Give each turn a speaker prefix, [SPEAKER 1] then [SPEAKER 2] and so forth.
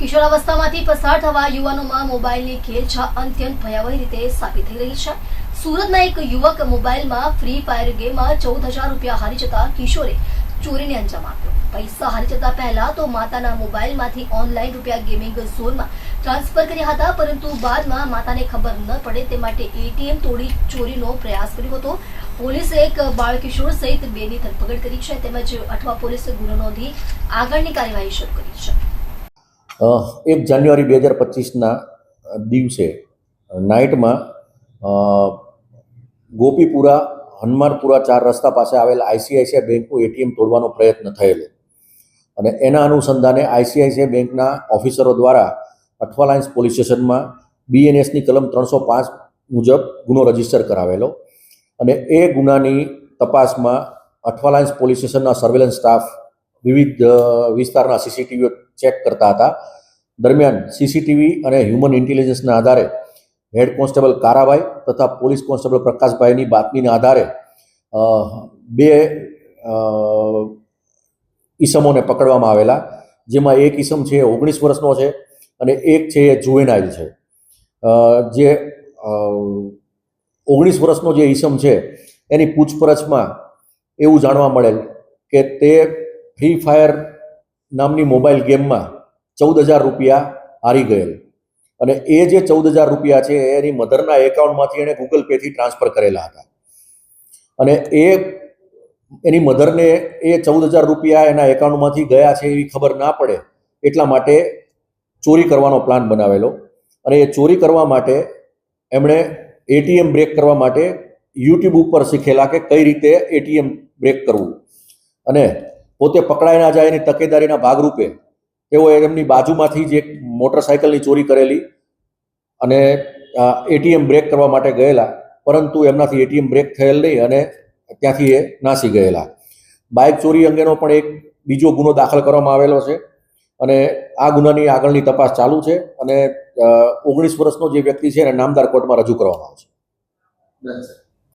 [SPEAKER 1] કિશોરાવસ્થામાંથી પસાર થવા યુવાનોમાં મોબાઈલની ખેંચા અત્યંત ભયાવહ રીતે સાબિત થઈ રહી છે. સુરતના એક યુવક મોબાઈલમાં ફ્રી ફાયર ગેમમાં ચૌદ હજાર રૂપિયા હારી જતા કિશોરે ચોરીને અંજામ આપ્યો. પૈસા હારી જતા પહેલા તો માતાના મોબાઈલમાંથી ઓનલાઈન રૂપિયા ગેમિંગ ઝોનમાં ટ્રાન્સફર કર્યા હતા, પરંતુ બાદમાં માતાને ખબર ન પડે તે માટે એટીએમ તોડી ચોરીનો પ્રયાસ કર્યો હતો. પોલીસે એક બાળકિશોર સહિત બેની ધરપકડ કરી છે, તેમજ અઠવા પોલીસે ગુનો નોંધી આગળની કાર્યવાહી શરૂ કરી છે.
[SPEAKER 2] એક જાન્યુઆરી બે હજાર પચીસના દિવસે નાઇટમાં ગોપીપુરા, હનુમાનપુરા ચાર રસ્તા પાસે આવેલ આઈસીઆઈસીઆઈ બેંકનું એટીએમ તોડવાનો પ્રયત્ન થયેલો. અને એના અનુસંધાને આઈસીઆઈસીઆઈ બેંકના ઓફિસરો દ્વારા અઠવાલાઇન્સ પોલીસ સ્ટેશનમાં બીએનએસની કલમ ત્રણસો પાંચ મુજબ ગુનો રજિસ્ટર કરાવેલો. અને એ ગુનાની તપાસમાં અઠવાલાયન્સ પોલીસ સ્ટેશનના સર્વેલન્સ સ્ટાફ વિવિધ વિસ્તારના સીસીટીવીઓ ચેક કરતા હતા. દરમિયાન સીસીટીવી અને હ્યુમન ઇન્ટેલિજન્સના આધારે હેડ કોન્સ્ટેબલ કારાભાઈ તથા પોલીસ કોન્સ્ટેબલ પ્રકાશભાઈની બાતમીના આધારે બે ઈસમોને પકડવામાં આવેલા. જેમાં એક ઈસમ છે ઓગણીસ વર્ષનો છે અને એક છે એ જુવેનાઇલ છે. જે ઓગણીસ વર્ષનો જે ઈસમ છે એની પૂછપરછમાં એવું જાણવા મળેલ કે તે ફ્રી ફાયર નામની મોબાઈલ ગેમમાં ચૌદ હજાર રૂપિયા હારી ગયેલ. અને એ જે ચૌદ હજાર રૂપિયા છે, એની મધરના એકાઉન્ટમાંથી એણે ગૂગલ પેથી ટ્રાન્સફર કરેલા હતા. અને એ, એની મધરને એ ચૌદ હજાર રૂપિયા એના એકાઉન્ટમાંથી ગયા છે એવી ખબર ના પડે, એટલા માટે ચોરી કરવાનો પ્લાન બનાવેલો. અને એ ચોરી કરવા માટે એમણે એટીએમ બ્રેક કરવા માટે યુટ્યુબ ઉપર શીખેલા કે કઈ રીતે એટીએમ બ્રેક કરવું. અને પોતે પકડાઈ ના જાય એની તકેદારીના ભાગરૂપે તેઓએ એમની બાજુમાંથી જ મોટરસાયકલની ચોરી કરેલી અને એટીએમ બ્રેક કરવા માટે ગયેલા, પરંતુ એમનાથી એટીએમ બ્રેક થયેલ નહીં અને ત્યાંથી એ નાસી ગયેલા. બાઇક ચોરી અંગેનો પણ એક બીજો ગુનો દાખલ કરવામાં આવેલો છે અને આ ગુનાની આગળની તપાસ ચાલુ છે અને ઓગણીસ વર્ષનો જે વ્યક્તિ છે એને નામદાર કોર્ટમાં રજૂ કરવામાં આવશે.